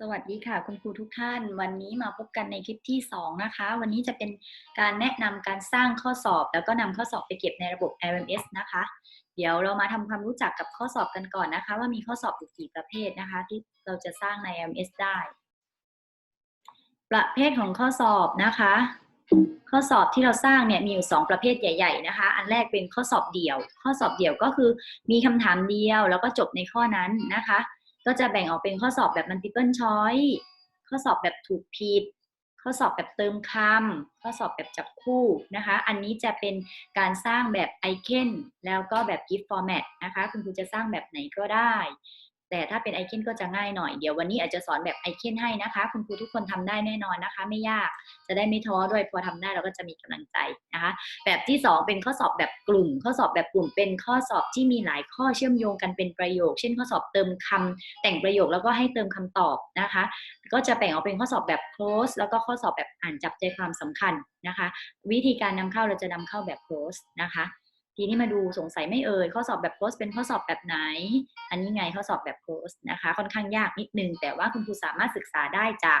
สวัสดีค่ะ คุณครูทุกท่าน วันนี้มาพบกันในคลิปที่ 2 นะคะ วันนี้จะเป็นการแนะนำการสร้างข้อสอบ แล้วก็นำข้อสอบไปเก็บในระบบ LMS นะคะ เดี๋ยวเรามาทำความรู้จักกับข้อสอบกันก่อนนะคะ ว่ามีข้อสอบอยู่กี่ประเภทนะคะ ที่เราจะสร้างใน LMS ได้ ประเภทของข้อสอบนะคะ ข้อสอบที่เราสร้างเนี่ยมีอยู่ 2 ประเภทใหญ่ ๆนะคะ อันแรกเป็นข้อสอบเดี่ยว ข้อสอบเดี่ยวก็คือมีคำถามเดียว แล้วก็จบในข้อนั้นนะคะ ก็จะแบ่งออกเป็นข้อสอบแบบ multiple choice ข้อสอบแบบถูกผิด ข้อสอบแบบเติมคำข้อสอบแบบจับคู่นะคะ อันนี้จะเป็นการสร้างแบบไอเคนแล้วก็แบบ gift format นะคะ คุณครูจะสร้างแบบไหนก็ได้ แต่ถ้าเป็นไอเคนก็จะง่ายหน่อย เดี๋ยววันนี้อาจจะสอนแบบไอเคนให้นะคะ คุณครูทุกคนทำได้แน่นอนนะคะ ไม่ยากจะได้ไม่ท้อด้วยพอทำได้เราก็จะมีกำลังใจนะคะ แบบที่ 2 เป็นข้อสอบแบบกลุ่ม ข้อสอบแบบกลุ่มเป็นข้อสอบที่มีหลายข้อเชื่อมโยงกันเป็นประโยค เช่น ข้อสอบเติมคำแต่งประโยคแล้วก็ให้เติมคำตอบนะคะ ก็จะแบ่งออกเป็นข้อสอบแบบ close แล้วก็ข้อสอบแบบอ่านจับใจความสำคัญนะคะ วิธีการนำเข้าเราจะนำเข้าแบบ close นะคะ ทีนี้มาดูสงสัยไม่เอ่ยข้อสอบแบบ close เป็นข้อสอบแบบไหน อันนี้ไงข้อสอบแบบ close นะคะ ค่อนข้างยากนิดนึง แต่ว่าคุณครูสามารถศึกษาได้จาก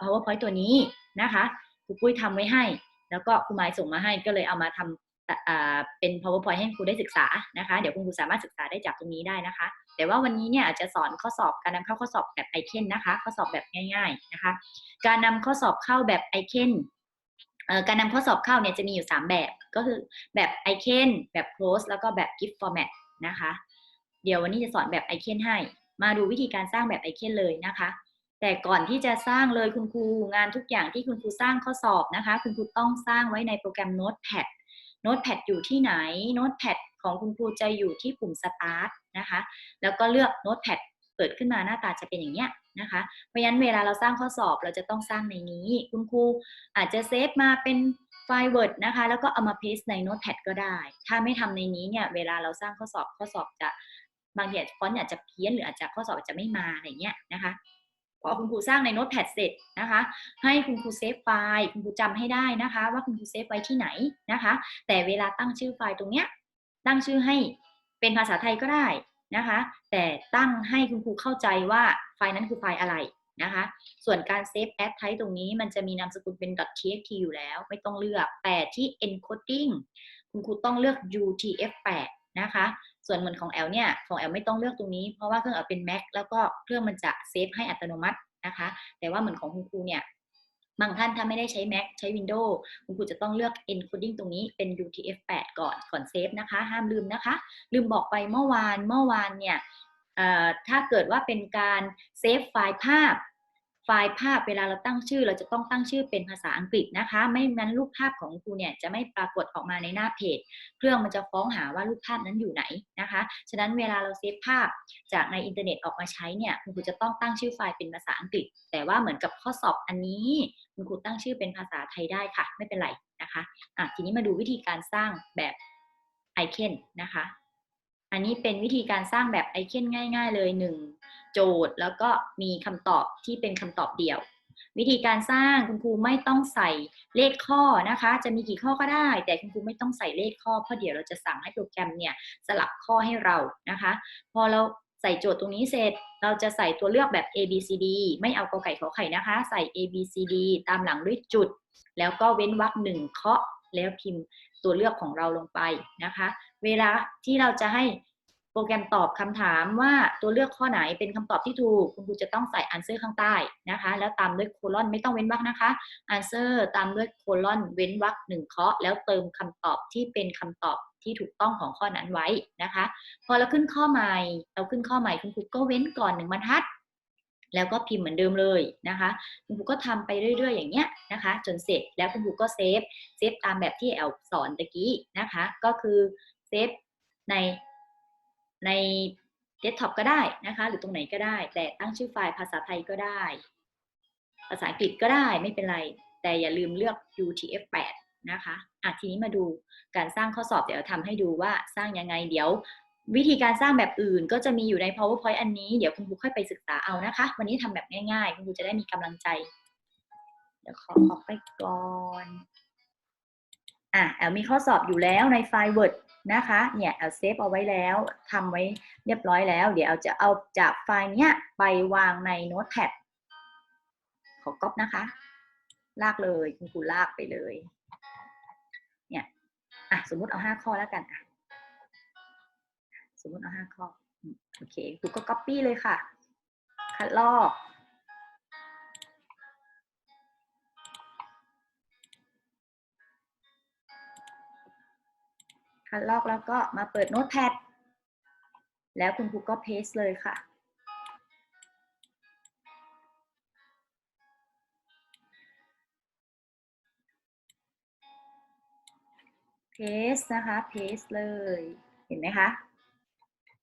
powerpoint ตัวนี้นะคะครูปุ้ยทำไว้ให้ แล้วก็ครูไม้ส่งมาให้ก็เลยเอามาทำอ่าเป็น powerpoint ให้ครูได้ศึกษานะคะ เดี๋ยวคุณครูสามารถศึกษาได้จากตรงนี้ได้นะคะ แต่ว่าวันนี้เนี่ยอาจจะสอนข้อสอบการนำเข้าข้อสอบแบบไอเคนนะคะ ข้อสอบแบบง่าย ๆนะคะ การนำข้อสอบเข้าแบบไอเคน การนำข้อสอบเข้าเนี่ยจะมีอยู่ 3 แบบก็คือแบบไอเคนแบบ close แล้วก็แบบ gift format นะคะ เดี๋ยววันนี้จะสอนแบบไอเคนให้ มาดูวิธีการสร้างแบบไอเคนเลยนะคะ แต่ก่อนที่จะสร้างเลยคุณครูงานทุกอย่างที่คุณครูสร้างข้อสอบนะคะ คุณครูต้องสร้างไว้ในโปรแกรม Notepad Notepad อยู่ที่ไหน Notepad ของคุณครูจะอยู่ที่ปุ่ม Start นะคะ แล้วก็เลือก Notepad เปิดขึ้นมาหน้าตาจะเป็นอย่างเนี้ยนะคะ เพราะฉะนั้นเวลาเราสร้างข้อสอบเราจะต้องสร้างในนี้ คุณครูอาจจะเซฟมาเป็นไฟล์ Word นะคะ แล้วก็เอามา paste ใน Notepad ก็ได้ ถ้าไม่ทำในนี้เนี่ยเวลาเราสร้างข้อสอบข้อสอบจะบางทีฟอนต์อาจจะเพี้ยนหรืออาจจะข้อสอบจจะไม่มาอะไรเงี้ยนะคะพอคุณครูสร้างในโน้ตแพดเสร็จนะคะ ให้คุณครูเซฟไฟล์คุณครูจำให้ได้นะคะ ว่าคุณครูเซฟไว้ที่ไหนนะคะ แต่เวลาตั้งชื่อไฟล์ตรงเนี้ยตั้งชื่อให้เป็นภาษาไทยก็ได้ นะคะ แต่ตั้งให้คุณครูเข้าใจว่าไฟล์นั้นคือไฟล์อะไรนะคะ ส่วนการเซฟแอดไทป์ตรงนี้มันจะมีนามสกุลเป็น .txt อยู่แล้ว ไม่ต้องเลือก แต่ที่ encoding คุณครูต้องเลือก utf8 นะคะ ส่วนเหมือนของแอลเนี่ย ของแอลไม่ต้องเลือกตรงนี้ เพราะว่าเครื่องแอลเป็น Mac แล้วก็เครื่องมันจะเซฟให้อัตโนมัตินะคะ แต่ว่าเหมือนของคุณครูเนี่ย บางท่านถ้าไม่ได้ใช้ Mac ใช้ Windows คุณครูจะต้องเลือก encoding ตรงนี้เป็น UTF-8 ก่อนก่อนเซฟนะคะ ห้ามลืมนะคะ ลืมบอกไปเมื่อวานเมื่อวานเนี่ยถ้าเกิดว่าเป็นการเซฟไฟล์ภาพ ไฟล์ภาพเวลาเราตั้งชื่อ เราจะต้องตั้งชื่อเป็นภาษาอังกฤษนะคะ ไม่งั้นรูปภาพของครูเนี่ยจะไม่ปรากฏออกมาในหน้าเพจ เครื่องมันจะฟ้องหาว่ารูปภาพนั้นอยู่ไหนนะคะ ฉะนั้นเวลาเราเซฟภาพจากในอินเทอร์เน็ตออกมาใช้เนี่ยคุณครูจะต้องตั้งชื่อไฟล์เป็นภาษาอังกฤษ แต่ว่าเหมือนกับข้อสอบอันนี้คุณครูตั้งชื่อเป็นภาษาไทยได้ค่ะ ไม่เป็นไรนะคะอะทีนี้มาดูวิธีการสร้างแบบไอเคนนะคะ อันนี้เป็นวิธีการสร้างแบบไอเคนง่าย ๆ เลย1 โจทย์ แล้วก็มีคำตอบที่เป็นคำตอบเดียว วิธีการสร้างคุณครูไม่ต้องใส่เลขข้อนะคะ จะมีกี่ข้อก็ได้ แต่คุณครูไม่ต้องใส่เลขข้อเพราะเดี๋ยวเราจะสั่งให้โปรแกรมเนี่ยสลับข้อให้เรานะคะ พอเราใส่โจทย์ตรงนี้เสร็จ เราจะใส่ตัวเลือกแบบ A B C D ไม่เอากอไก่ขอไข่นะคะ ใส่ A B C D ตามหลังด้วยจุด แล้วก็เว้นวรรคหนึ่งเคาะแล้วพิมพ์ตัวเลือกของเราลงไปนะคะ เวลาที่เราจะให้ โปรแกรมตอบคำถามว่าตัวเลือกข้อไหนเป็นคำตอบที่ถูก คุณครูจะต้องใส่ answer ข้างใต้นะคะ แล้วตามด้วยโคลอนไม่ต้องเว้นวรรคนะคะ answer ตามด้วยโคลอนเว้นวรรคหนึ่งเคาะ แล้วเติมคำตอบที่เป็นคำตอบที่ถูกต้องของข้อนั้นไว้นะคะ พอเราขึ้นข้อใหม่ เราขึ้นข้อใหม่คุณครูก็เว้นก่อนหนึ่งบรรทัด แล้วก็พิมพ์เหมือนเดิมเลยนะคะ คุณครูก็ทำไปเรื่อย ๆ อย่างเงี้ยนะคะ จนเสร็จแล้วคุณครูก็เซฟเซฟตามแบบที่แอลสอนตะกี้นะคะ ก็คือเซฟใน ในเดสก์ท็อปก็ได้นะคะ หรือตรงไหนก็ได้ แต่ตั้งชื่อไฟล์ภาษาไทยก็ได้ ภาษาอังกฤษก็ได้ไม่เป็นไร แต่อย่าลืมเลือก UTF-8 นะคะอะทีนี้มาดูการสร้างข้อสอบเดี๋ยวทำให้ดูว่าสร้างยังไงเดี๋ยววิธีการสร้างแบบอื่นก็จะมีอยู่ใน powerpoint อันนี้ เดี๋ยวคุณครูค่อยไปศึกษาเอานะคะ วันนี้ทำแบบง่ายๆ คุณครูจะได้มีกำลังใจ เดี๋ยวขอขอไปก่อน อะแอลมีข้อสอบอยู่แล้วในไฟล์ Word นะคะเนี่ยเอาเซฟเอาไว้แล้วทำไว้เรียบร้อยแล้ว เดี๋ยวเอาจะเอาจากไฟล์เนี้ยไปวางในโน้ตแพดขอก๊อปนะคะ ลากเลยคุณครูลากไปเลยเนี่ยอะสมมุติเอาห้าข้อแล้วกันอะสมมุติเอาห้าข้อโอเคครูก็ก๊อปปี้เลยค่ะคัดลอก คัดลอกแล้วก็มาเปิดโน้ตแพดแล้วคุณครูก็เพสเลยค่ะเพสนะคะเพสเลย เห็นไหมคะ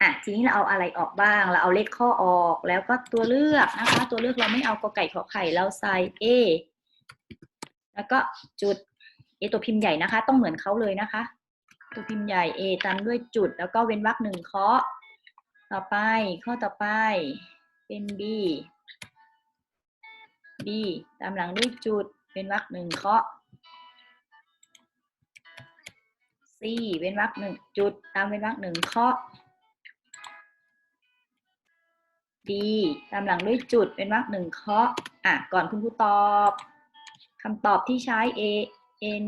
อะทีนี้เราเอาอะไรออกบ้าง เราเอาเลขข้อออกแล้วก็ตัวเลือกนะคะ ตัวเลือกเราไม่เอากอไก่ขอไข่เราใส่ A แล้วก็จุด A ตัวพิมพ์ใหญ่นะคะ ต้องเหมือนเขาเลยนะคะ ตัวพิมพ์ใหญ่ A ตามด้วยจุดแล้วก็เว้นวรรคหนึ่งเคาะ ต่อไปข้อต่อไปเป็น B B ตามหลังด้วยจุดเว้นวรรคหนึ่งเคาะ C เว้นวรรคหนึ่งจุดตามเว้นวรรคหนึ่งเคาะ D ตามหลังด้วยจุดเว้นวรรคหนึ่งเคาะ อะ ก่อนคุณครูตอบคำตอบที่ใช้ A N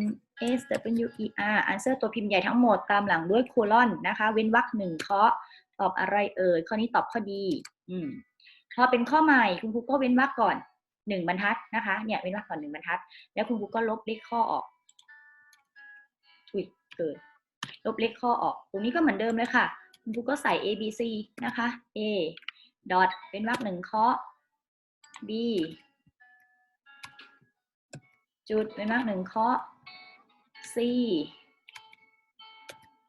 S W E R answer ตัวพิมพ์ใหญ่ทั้งหมดตามหลังด้วยโคลอนนะคะ เว้นวรรคหนึ่งเคาะตอบอะไรเอ่ยข้อนี้ตอบข้อดี อืมพอเป็นข้อใหม่คุณครูก็เว้นวรรคก่อนหนึ่งบรรทัดนะคะ เนี่ยเว้นวรรคก่อนหนึ่งบรรทัด แล้วคุณครูก็ลบเลขข้อออกถุยเกิดลบเลขข้อออก ตรงนี้ก็เหมือนเดิมเลยค่ะ คุณครูก็ใส่ A B C นะคะ A ดอทเป็นวรรคหนึ่งเคาะ B จุดเป็นวรรคหนึ่งเคาะ C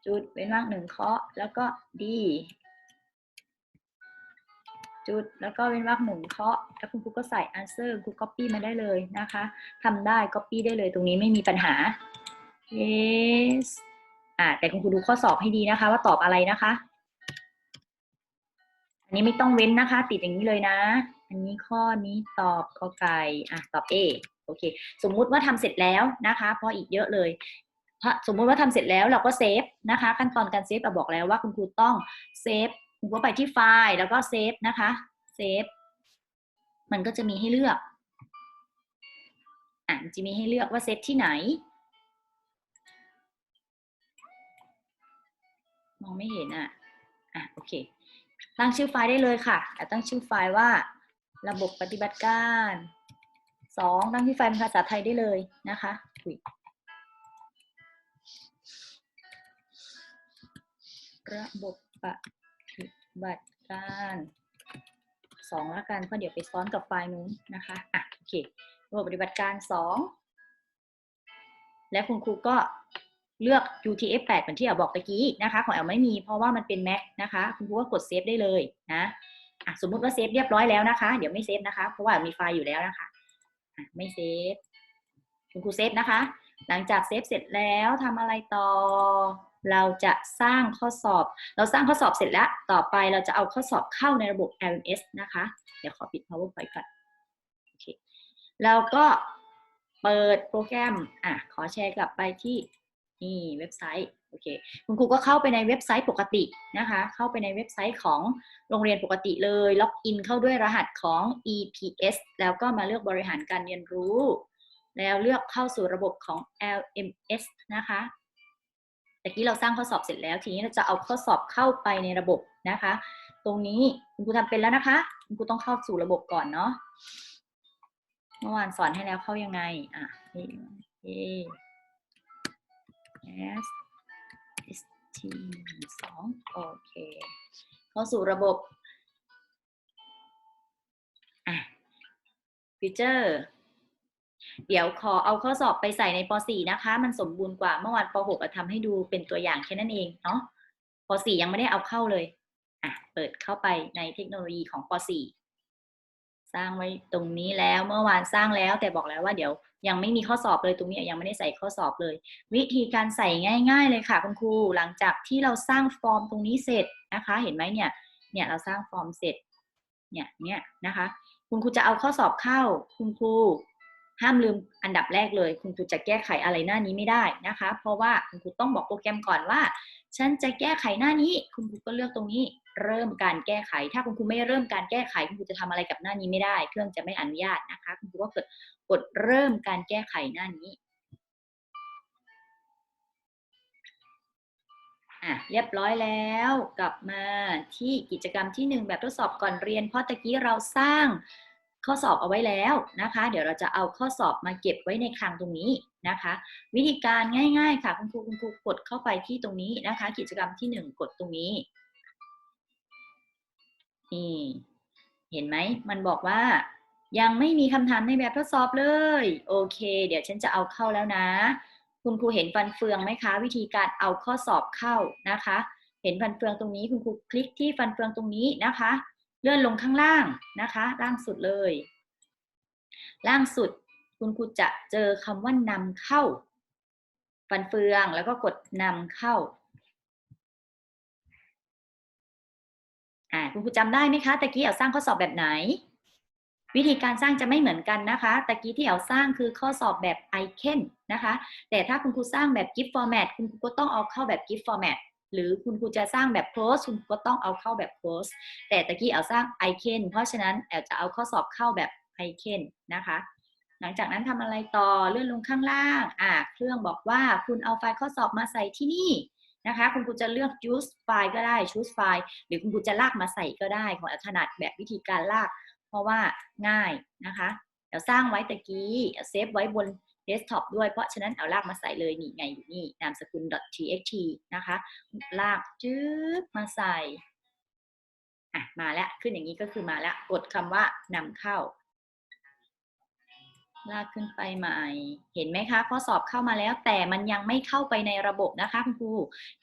จุดเป็นวรรคหนึ่งเคาะแล้วก็ D จุดแล้วก็เป็นวรรคหนึ่งเคาะแล้วคุณครูก็ใส่ answer คุณ copy มาได้เลยนะคะทำได้ copy ได้เลยตรงนี้ไม่มีปัญหา yes อ่าแต่คุณครูดูข้อสอบให้ดีนะคะ ว่าตอบอะไรนะคะ อันนี้ไม่ต้องเว้นนะคะ ติดอย่างนี้เลยนะ อันนี้ข้อนี้ตอบกอไก่อะตอบ A โอเค สมมุติว่าทำเสร็จแล้วนะคะเพราะอีกเยอะเลยสมมุติว่าทำเสร็จแล้วเราก็เซฟนะคะ ขั้นตอนการเซฟเราบอกแล้วว่าคุณครูต้องเซฟคุณก็ไปที่ไฟล์แล้วก็เซฟนะคะเซฟมันก็จะมีให้เลือกอะมันจะมีให้เลือกว่าเซฟที่ไหน มองไม่เห็นอะอะโอเค ตั้งชื่อไฟล์ได้เลยค่ะตั้งชื่อไฟล์ว่าระบบปฏิบัติการ สองตั้งชื่ไฟล์เป็นภาษาไทยได้เลยนะคะระบบปฏิบัติการสองแล้วกันเพราะเดี๋ยวไปซ้อนกับไฟล์นู้นนะคะอะโอเคระบบปฏิบัติการสองและคุณครูก็เลือก UTF-8 เหมือนที่แอลบอกตะกี้นะคะ ของแอลไม่มีเพราะว่ามันเป็น Mac นะคะ คุณครูก็กดเซฟได้เลยนะอะสมมุติว่าเซฟเรียบร้อยแล้วนะคะ เดี๋ยวไม่เซฟนะคะ เพราะว่ามีไฟล์อยู่แล้วนะคะ ไม่เซฟคุณครูเซฟนะคะ หลังจากเซฟเสร็จแล้วทำอะไรต่อ เราจะสร้างข้อสอบ เราสร้างข้อสอบเสร็จแล้ว ต่อไปเราจะเอาข้อสอบเข้าในระบบ LMS นะคะ เดี๋ยวขอปิด PowerPoint ก่อนโอเคแล้วก็เปิดโปรแกรม อะ ขอแชร์กลับไปที่ นี่เว็บไซต์โอเคคุณครูก็เข้าไปในเว็บไซต์ปกตินะคะ เข้าไปในเว็บไซต์ของโรงเรียนปกติเลย ล็อกอินเข้าด้วยรหัสของ EPS แล้วก็มาเลือกบริหารการเรียนรู้ แล้วเลือกเข้าสู่ระบบของ LMS นะคะแต่กี้เราสร้างข้อสอบเสร็จแล้ว ทีนี้เราจะเอาข้อสอบเข้าไปในระบบนะคะ ตรงนี้คุณครูทำเป็นแล้วนะคะคุณครูต้องเข้าสู่ระบบก่อนเนาะเมื่อวานสอนให้แล้วเข้ายังไงอะ A S S T สองโอเค เข้าสู่ระบบอะฟีเจอร์เดี๋ยวขอเอาข้อสอบไปใส่ในป .4 นะคะ มันสมบูรณ์กว่าเมื่อวานป .6 อะทำให้ดูเป็นตัวอย่างแค่นั้นเองเนาะป .4 ยังไม่ได้เอาเข้าเลยอะเปิดเข้าไปในเทคโนโลยีของป .4 สร้างไว้ตรงนี้แล้วเมื่อวานสร้างแล้วแต่บอกแล้วว่าเดี๋ยว ยังไม่มีข้อสอบเลยตรงนี้ยังไม่ได้ใส่ข้อสอบเลย วิธีการใส่ง่าย ๆ เลยค่ะคุณครูหลังจากที่เราสร้างฟอร์มตรงนี้เสร็จนะคะ เห็นไหมเนี่ยเนี่ยเราสร้างฟอร์มเสร็จเนี่ยเนี่ยนะคะ คุณครูจะเอาข้อสอบเข้า คุณครูห้ามลืมอันดับแรกเลย คุณครูจะแก้ไขอะไรหน้านี้ไม่ได้นะคะ เพราะว่าคุณครูต้องบอกโปรแกรมก่อนว่าฉันจะแก้ไขหน้านี้ คุณครูก็เลือกตรงนี้ เริ่มการแก้ไข ถ้าคุณครูไม่เริ่มการแก้ไข คุณครูจะทำอะไรกับหน้านี้ไม่ได้ เครื่องจะไม่อนุญาตนะคะ คุณครูก็กดกดเริ่มการแก้ไขหน้านี้อะเรียบร้อยแล้วกลับมาที่กิจกรรมที่ 1 แบบทดสอบก่อนเรียน เพราะตะกี้เราสร้างข้อสอบเอาไว้แล้วนะคะ เดี๋ยวเราจะเอาข้อสอบมาเก็บไว้ในคลังตรงนี้ นะคะ วิธีการง่าย ๆ ค่ะคุณครูคุณครูกดเข้าไปที่ตรงนี้นะคะ กิจกรรมที่ 1 กดตรงนี้นี่เห็นไหมมันบอกว่า ยังไม่มีคำถามในแบบทดสอบเลย โอเค เดี๋ยวฉันจะเอาเข้าแล้วนะ คุณครูเห็นฟันเฟืองไหมคะ วิธีการเอาข้อสอบเข้านะคะ เห็นฟันเฟืองตรงนี้คุณครูคลิกที่ฟันเฟืองตรงนี้นะคะ เลื่อนลงข้างล่างนะคะ ล่างสุดเลย ล่างสุด คุณครูจะเจอคำว่านำเข้า ฟันเฟืองแล้วก็กดนำเข้าอ่าคุณครูจำได้ไหมคะตะกี้เอาสร้างข้อสอบแบบไหน วิธีการสร้างจะไม่เหมือนกันนะคะตะกี้ที่เอาสร้างคือข้อสอบแบบไอเคนนะคะแต่ถ้าคุณครูสร้างแบบ GIF format คุณครูก็ต้องเอาเข้าแบบ GIF format หรือคุณครูจะสร้างแบบ close คุณครูก็ต้องเอาเข้าแบบ close แต่ตะกี้เอาสร้าง i c a n เพราะฉะนั้นแอลจะเอาข้อสอบเข้าแบบ i c a n นะคะ หลังจากนั้นทำอะไรต่อเลื่อนลงข้างล่างอ่าเครื่องบอกว่าคุณเอาไฟล์ข้อสอบมาใส่ที่นี่นะคะ คุณครูจะเลือก choose ไฟล์ก็ได้ choose ไฟล์หรือคุณครูจะลากมาใส่ก็ได้ ของอถนัดแบบวิธีการลาก เพราะว่าง่ายนะคะ เดี๋ยวสร้างไว้ตะกี้เซฟไว้บนเดสก์ท็อปด้วย เพราะฉะนั้นเอาลากมาใส่เลยนี่ไงอยู่นี่ นามสกุล .txt นะคะ ลากจื๊บมาใส่อะมาแล้ว ขึ้นอย่างนี้ก็คือมาแล้ว กดคำว่านำเข้า ลากขึ้นไปใหม่ เห็นไหมคะ ข้อสอบเข้ามาแล้ว แต่มันยังไม่เข้าไปในระบบนะคะคุณครู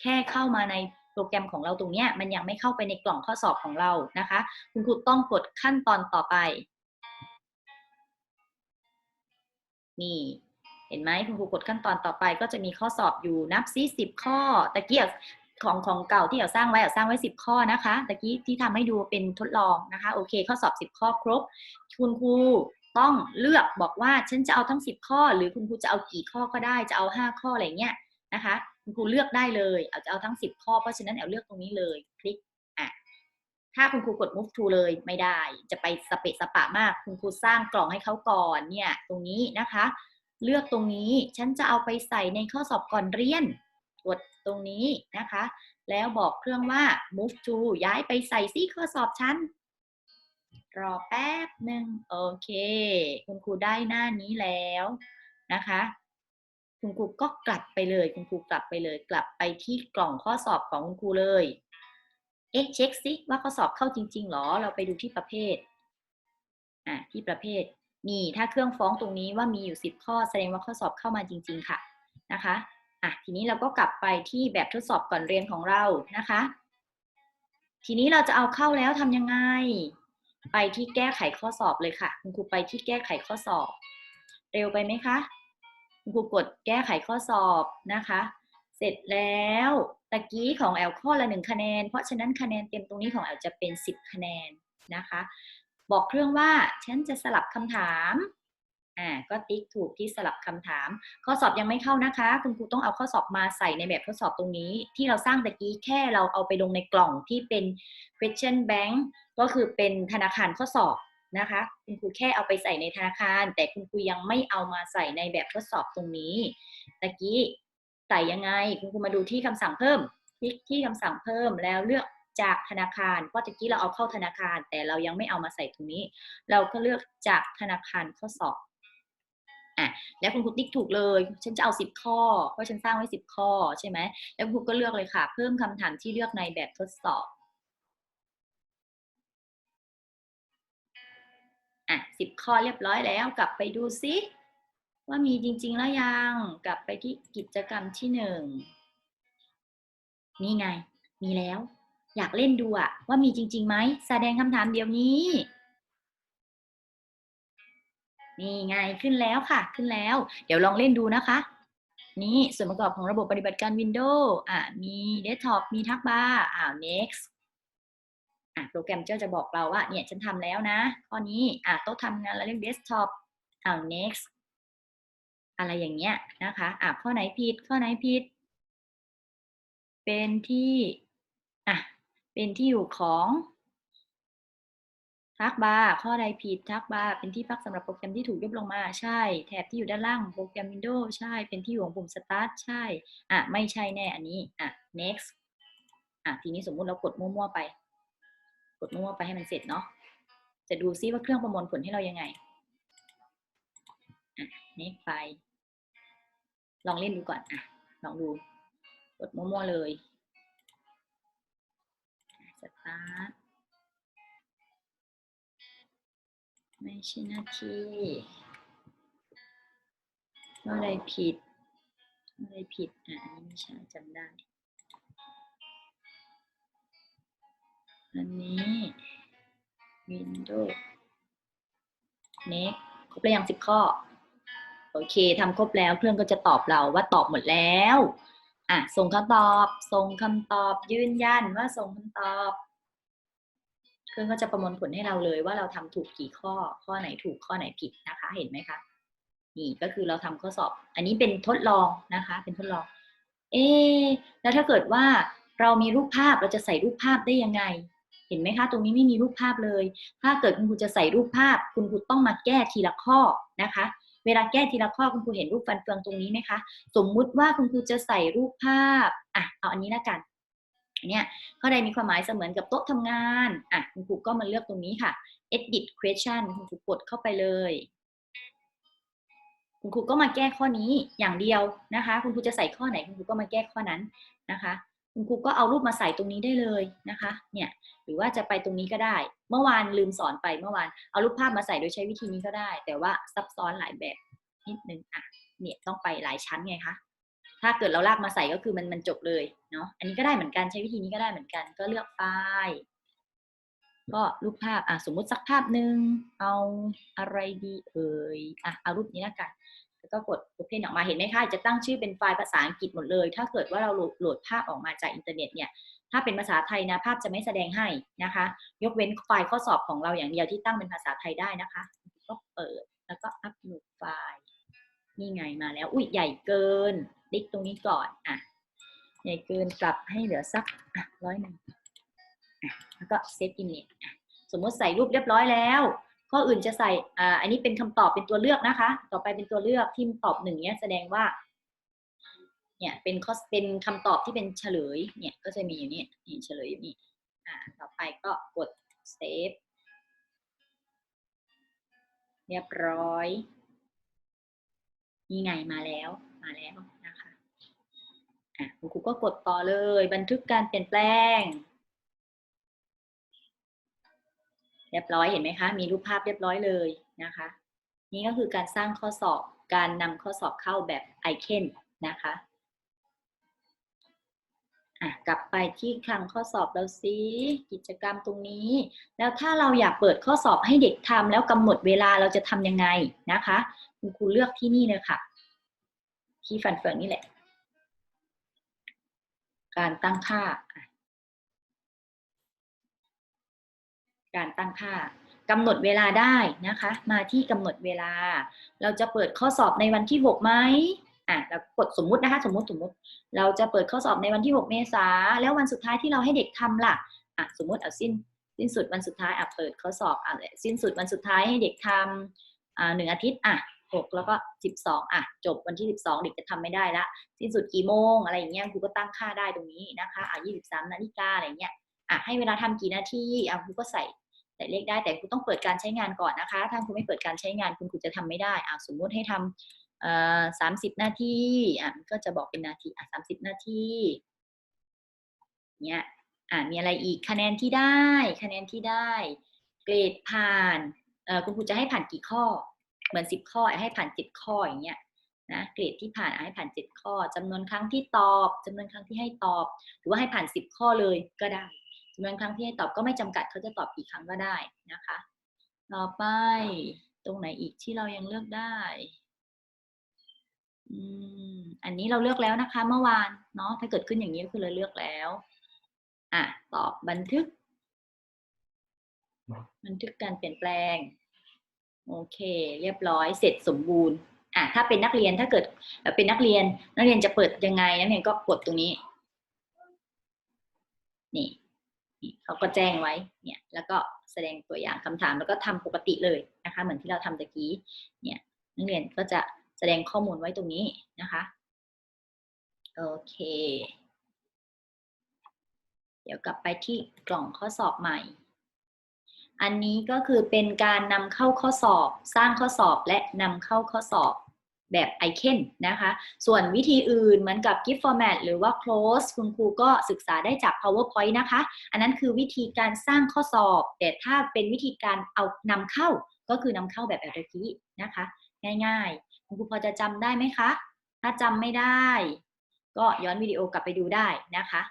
แค่เข้ามาในโปรแกรมของเราตรงนี้มันยังไม่เข้าไปในกล่องข้อสอบของเรานะคะ คุณครูต้องกดขั้นตอนต่อไป นี่ เห็นไหมคุณครูกดขั้นตอนต่อไปก็จะมีข้อสอบอยู่นับซิสิบข้อตะเกียบของของเก่าที่เราสร้างไว้เราสร้างไว้สิบข้อนะคะตะกี้ที่ทำให้ดูเป็นทดลองนะคะโอเค ข้อสอบสิบข้อครบ คุณครู ต้องเลือกบอกว่าฉันจะเอาทั้งสิบข้อ หรือคุณครูจะเอากี่ข้อก็ได้จะเอาห้าข้ออะไรเงี้ยนะคะคุณครูเลือกได้เลยเอาจะเอาทั้งสิบข้อเพราะฉะนั้นเอาเลือกตรงนี้เลยคลิกอะถ้าคุณครูกด move to เลยไม่ได้ จะไปสเปะสปะมาก คุณครูสร้างกล่องให้เขาก่อนเนี่ยตรงนี้นะคะ เลือกตรงนี้ฉันจะเอาไปใส่ในข้อสอบก่อนเรียนกดตรงนี้นะคะ แล้วบอกเครื่องว่า move to ย้ายไปใส่ซิข้อสอบฉัน รอแป๊บหนึ่งโอเค คุณครูได้หน้านี้แล้วนะคะ คุณครูก็กลับไปเลย คุณครูกลับไปเลย กลับไปที่กล่องข้อสอบของคุณครูเลย เอ๊ะเช็คซิว่าข้อสอบเข้าจริง ๆหรอ เราไปดูที่ประเภทอะที่ประเภทนี่ถ้าเครื่องฟ้องตรงนี้ว่ามีอยู่ 10 ข้อแสดงว่าข้อสอบเข้ามาจริง ๆ ค่ะนะคะอะทีนี้เราก็กลับไปที่แบบทดสอบก่อนเรียนของเรานะคะ ทีนี้เราจะเอาเข้าแล้วทำยังไง ไปที่แก้ไขข้อสอบเลยค่ะ คุณครูไปที่แก้ไขข้อสอบ เร็วไปไหมคะ คุณครูกดแก้ไขข้อสอบนะคะ เสร็จแล้วตะกี้ของแอลข้อละหนึ่งคะแนน เพราะฉะนั้นคะแนนเต็มตรงนี้ของแอลจะเป็น 10 คะแนนนะคะ บอกเครื่องว่าฉันจะสลับคำถาม อ่าก็ติ๊กถูกที่สลับคำถาม ข้อสอบยังไม่เข้านะคะ คุณครูต้องเอาข้อสอบมาใส่ในแบบทดสอบตรงนี้ ที่เราสร้างตะกี้แค่เราเอาไปลงในกล่องที่เป็น question bank ก็คือเป็นธนาคารข้อสอบนะคะ คุณครูแค่เอาไปใส่ในธนาคาร แต่คุณครูยังไม่เอามาใส่ในแบบทดสอบตรงนี้ตะกี้ใส่ยังไง คุณครูมาดูที่คำสั่งเพิ่มคลิกที่คำสั่งเพิ่มแล้วเลือกจากธนาคารเพราะตะกี้เราเอาเข้าธนาคาร แต่เรายังไม่เอามาใส่ตรงนี้ เราก็เลือกจากธนาคารข้อสอบ อะแล้วคุณครูติ๊กถูกเลย ฉันจะเอาสิบข้อ เพราะฉันสร้างไว้สิบข้อใช่ไหมแล้วคุณครูก็เลือกเลยค่ะ เพิ่มคำถามที่เลือกในแบบทดสอบอะสิบข้อเรียบร้อยแล้วกลับไปดูซิว่ามีจริง ๆ แล้วยังกลับไปที่กิจกรรมที่หนึ่งนี่ไง มีแล้ว อยากเล่นดูอะว่ามีจริงๆไหมแสดงคำถามเดี๋ยวนี้ นี่ไงขึ้นแล้วค่ะ ขึ้นแล้ว เดี๋ยวลองเล่นดูนะคะ นี่ส่วนประกอบของระบบปฏิบัติการ Windows อะมีเดสก์ท็อปมีทักบาร์อ่า next อะโปรแกรมเจ้าจะบอกเราว่าเนี่ยฉันทำแล้วนะข้อนี้อะโต๊ะทำงานเราเรียกเดสก์ท็อปอ่า next อะไรอย่างเงี้ยนะคะอะข้อไหนผิดข้อไหนผิด เป็นที่อะเป็นที่อยู่ของ ทักบาร์ข้อใดผิดทักบาร์เป็นที่พักสำหรับโปรแกรมที่ถูกยกลงมาใช่ แถบที่อยู่ด้านล่างโปรแกรม Windows ใช่ เป็นที่อยู่ของปุ่ม Start ใช่ อะ ไม่ใช่แน่อันนี้ อะ next อะ ทีนี้สมมุติเรากดมั่วๆไป กดมั่วๆไปให้มันเสร็จเนาะ จะดูซิว่าเครื่องประมวลผลให้เรายังไง อะ next ไป ลองเล่นดูก่อน อะ ลองดู กดมั่วๆเลยส ไม่ใช่หน้าที่ว่าอะไรผิดอะไรผิดอะอันนี้ไม่ใช่จำได้ อันนี้ Windows Next ครบแล้วยังสิบข้อ โอเคทำครบแล้ว เครื่องก็จะตอบเราว่าตอบหมดแล้ว อะ ส่งคำตอบ ส่งคำตอบ ยืนยันว่าส่งคำตอบ เครื่องก็จะประมวลผลให้เราเลยว่าเราทำถูกกี่ข้อ ข้อไหนถูกข้อไหนผิดนะคะ เห็นไหมคะ นี่ก็คือเราทำข้อสอบ อันนี้เป็นทดลองนะคะ เป็นทดลอง เอ๊แล้วถ้าเกิดว่าเรามีรูปภาพเราจะใส่รูปภาพได้ยังไง เห็นไหมคะ ตรงนี้ไม่มีรูปภาพเลย ถ้าเกิดคุณครูจะใส่รูปภาพ คุณครูต้องมาแก้ทีละข้อนะคะ เวลาแก้ทีละข้อคุณครูเห็นรูปฟันเฟืองตรงนี้ไหมคะ สมมุติว่าคุณครูจะใส่รูปภาพ อะ เอาอันนี้ละกัน เนี้ยข้อใดมีความหมายเสมือนกับโต๊ะทำงานอะคุณครูก็มาเลือกตรงนี้ค่ะ edit question คุณครูกดเข้าไปเลย คุณครูก็มาแก้ข้อนี้อย่างเดียวนะคะ คุณครูจะใส่ข้อไหนคุณครูก็มาแก้ข้อนั้นนะคะ คุณครูก็เอารูปมาใส่ตรงนี้ได้เลยนะคะ เนี่ยหรือว่าจะไปตรงนี้ก็ได้ เมื่อวานลืมสอนไปเมื่อวานเอารูปภาพมาใส่โดยใช้วิธีนี้ก็ได้ แต่ว่าซับซ้อนหลายแบบนิดนึงอะเนี่ยต้องไปหลายชั้นไงคะ ถ้าเกิดเราลากมาใส่ก็คือมันมันจบเลยเนาะ อันนี้ก็ได้เหมือนกันใช้วิธีนี้ก็ได้เหมือนกัน ก็เลือกไฟล์ก็รูปภาพอะสมมุติสักภาพหนึ่งเอาอะไรดีเอ่ยอะเอารูปนี้ละกันแล้วก็กด Open ออกมาเห็นไหมคะจะตั้งชื่อเป็นไฟล์ภาษาอังกฤษหมดเลย ถ้าเกิดว่าเราโหลดโหลดภาพออกมาจากอินเทอร์เน็ตเนี่ยถ้าเป็นภาษาไทยนะภาพจะไม่แสดงให้นะคะ ยกเว้นไฟล์ข้อสอบของเราอย่างเดียวที่ตั้งเป็นภาษาไทยได้นะคะ ก็เปิดแล้วก็อัปโหลดไฟล์นี่ไงมาแล้วอุ้ยใหญ่เกิน ติ๊กตรงนี้ก่อนอะใหญ่เกินปรับให้เหลือสักร้อยหนึ่งแล้วก็เซตอิมเมจอะสมมติใส่รูปเรียบร้อยแล้ว ข้ออื่นจะใส่อ่าอันนี้เป็นคำตอบเป็นตัวเลือกนะคะ ต่อไปเป็นตัวเลือกที่ตอบหนึ่งเนี้ยแสดงว่าเนี่ยเป็นข้อเป็นคำตอบที่เป็นเฉลยเนี่ยก็จะมีอยู่นี่นี่เฉลยอยู่นี่อ่าต่อไปก็กด save เรียบร้อย นี่ไงมาแล้วมาแล้ว คุณครูก็กดต่อเลย บันทึกการเปลี่ยนแปลง เรียบร้อยเห็นไหมคะ มีรูปภาพเรียบร้อยเลยนะคะ นี่ก็คือการสร้างข้อสอบการนำข้อสอบเข้าแบบไอเคนนะคะกลับไปที่คลังข้อสอบเราซิกิจกรรมตรงนี้ แล้วถ้าเราอยากเปิดข้อสอบให้เด็กทำแล้วกำหนดเวลาเราจะทำยังไงนะคะ คุณครูเลือกที่นี่เลยค่ะ ที่ฟันเฟืองนี่แหละ การตั้งค่า การตั้งค่ากำหนดเวลาได้นะคะ มาที่กำหนดเวลา เราจะเปิดข้อสอบในวันที่6ไหมอะเรากดสมมุตินะคะสมมุติสมมุติ เราจะเปิดข้อสอบในวันที่ 6 เมษาแล้ววันสุดท้ายที่เราให้เด็กทำล่ะอะสมมุติเอาสิ้นสิ้นสุดวันสุดท้ายอะเปิดข้อสอบอะสิ้นสุดวันสุดท้ายให้เด็กทำอ่าหนึ่งอาทิตย์อะ หกแล้วก็สิบสองอะ จบวันที่สิบสองเด็กจะทำไม่ได้ละสิ้นสุดกี่โมงอะไรอย่างเงี้ยครูก็ตั้งค่าได้ตรงนี้นะคะอะยี่สิบสามนาฬิกาอะไรเงี้ยอะให้เวลาทำกี่นาทีอะครูก็ใส่ใส่เลขได้แต่ครูต้องเปิดการใช้งานก่อนนะคะ ถ้าครูไม่เปิดการใช้งานคุณครูจะทำไม่ได้อะสมมุติให้ทำเอ่อสามสิบนาทีอะก็จะบอกเป็นนาทีอะสามสิบนาทีเนี่ยอะมีอะไรอีกคะแนนที่ได้คะแนนที่ได้ เกรดผ่านเอ่อคุณครูจะให้ผ่านกี่ข้อ เหมือนสิบข้อให้ผ่านเจ็ดข้ออย่างเงี้ยนะเกรดที่ผ่านให้ผ่านเจ็ดข้อจำนวนครั้งที่ตอบจำนวนครั้งที่ให้ตอบ หรือว่าให้ผ่านสิบข้อเลยก็ได้จำนวนครั้งที่ให้ตอบก็ไม่จำกัดเขาจะตอบกี่ครั้งก็ได้นะคะ ต่อไปตรงไหนอีกที่เรายังเลือกได้อืมอันนี้เราเลือกแล้วนะคะ เมื่อวานเนาะถ้าเกิดขึ้นอย่างนี้ก็คือเราเลือกแล้วอะตอบบันทึก บันทึกการเปลี่ยนแปลง โอเค เรียบร้อยเสร็จสมบูรณ์อะถ้าเป็นนักเรียนถ้าเกิดเป็นนักเรียน นักเรียนจะเปิดยังไงนักเรียนก็กดตรงนี้ นี่เขาก็แจ้งไว้เนี่ย แล้วก็แสดงตัวอย่างคำถามแล้วก็ทำปกติเลยนะคะ เหมือนที่เราทำตะกี้ เนี่ย นักเรียนก็จะแสดงข้อมูลไว้ตรงนี้นะคะ โอเค เดี๋ยวกลับไปที่กล่องข้อสอบใหม่ อันนี้ก็คือเป็นการนำเข้าข้อสอบ สร้างข้อสอบและนำเข้าข้อสอบแบบไอเคนนะคะ ส่วนวิธีอื่นเหมือนกับ gift format หรือว่า close คุณครูก็ศึกษาได้จาก powerpoint นะคะ อันนั้นคือวิธีการสร้างข้อสอบ แต่ถ้าเป็นวิธีการเอานำเข้าก็คือนำเข้าแบบแบบตะกี้นะคะ ง่ายๆ คุณครูพอจะจำได้ไหมคะ ถ้าจำไม่ได้ ก็ย้อนวิดีโอกลับไปดูได้นะคะ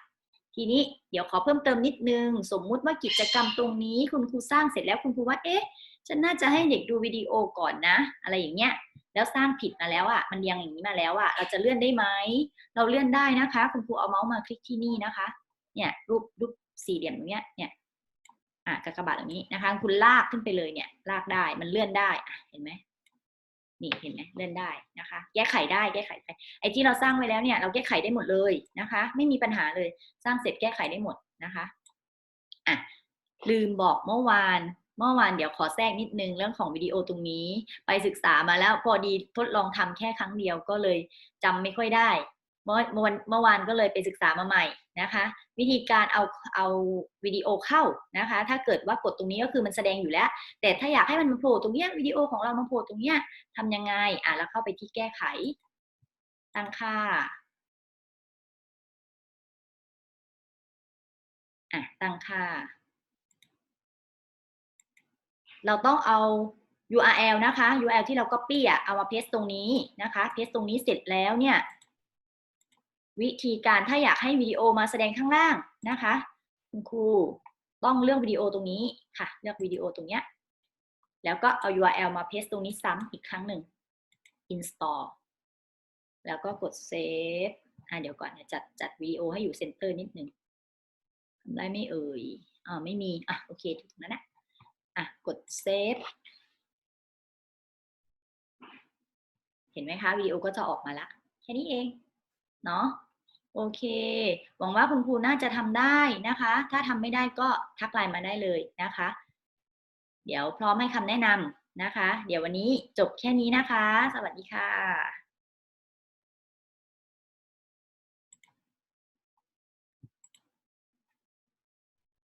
ทีนี้เดี๋ยวขอเพิ่มเติมนิดนึง สมมุติว่ากิจกรรมตรงนี้ คุณครูสร้างเสร็จแล้วคุณครูว่า เอ๊ะ ฉันน่าจะให้เด็กดูวิดีโอก่อนนะ อะไรอย่างเงี้ย แล้วสร้างผิดมาแล้วอะ่ะ มันเรียงอย่างนี้มาแล้วอะ่ะ เราจะเลื่อนได้ไหม เราเลื่อนได้นะคะ คุณครูเอาเมาส์มาคลิกที่นี่นะคะ เนี่ยรูปรูปสี่เหลี่ยมตรงเนี้ย เนี่ย อะกากบาทตรงนี้นะคะ คุณลากขึ้นไปเลยเนี่ย ลากได้ มันเลื่อนได้ เห็นไหม นี่เห็นไหมเลื่อนได้นะคะ แก้ไขได้แก้ไขไปไอ้ที่เราสร้างไว้แล้วเนี่ย เราแก้ไขได้หมดเลยนะคะ ไม่มีปัญหาเลยสร้างเสร็จแก้ไขได้หมดนะคะอะลืมบอกเมื่อวานเมื่อวานเดี๋ยวขอแทรกนิดนึงเรื่องของวิดีโอตรงนี้ ไปศึกษามาแล้วพอดีทดลองทำแค่ครั้งเดียวก็เลยจำไม่ค่อยได้ เมื่อเมื่อวันเมื่อวานก็เลยไปศึกษามาใหม่นะคะ วิธีการเอาเอาวิดีโอเข้านะคะ ถ้าเกิดว่ากดตรงนี้ก็คือมันแสดงอยู่แล้ว แต่ถ้าอยากให้มันมาโผล่ตรงเนี้ยวิดีโอของเรามาโผล่ตรงเนี้ยทำยังไงอะแล้วเข้าไปที่แก้ไข ตั้งค่าอะตั้งค่า เราต้องเอา URL นะคะ URL ที่เรา copy อะเอามา paste ตรงนี้นะคะ paste ตรงนี้เสร็จแล้วเนี่ย วิธีการถ้าอยากให้วิดีโอมาแสดงข้างล่างนะคะ คุณครูต้องเลือกวิดีโอตรงนี้ค่ะ เลือกวิดีโอตรงเนี้ยแล้วก็เอา URL มา paste ตรงนี้ซ้ำอีกครั้งหนึ่ง install แล้วก็กด save อะเดี๋ยวก่อนนะจัดจัดวิดีโอให้อยู่เซนเตอร์นิดนึงทำได้ไม่เอ่ยอ่าไม่มี อะโอเคถูกแล้วนะอะกด save เห็นไหมคะวิดีโอก็จะออกมาละ แค่นี้เอง เนาะ โอเค หวังว่าคุณครูน่าจะทำได้นะคะ ถ้าทำไม่ได้ก็ทักไลน์มาได้เลยนะคะ เดี๋ยวพร้อมให้คำแนะนำนะคะ เดี๋ยววันนี้จบแค่นี้นะคะ สวัสดีค่ะ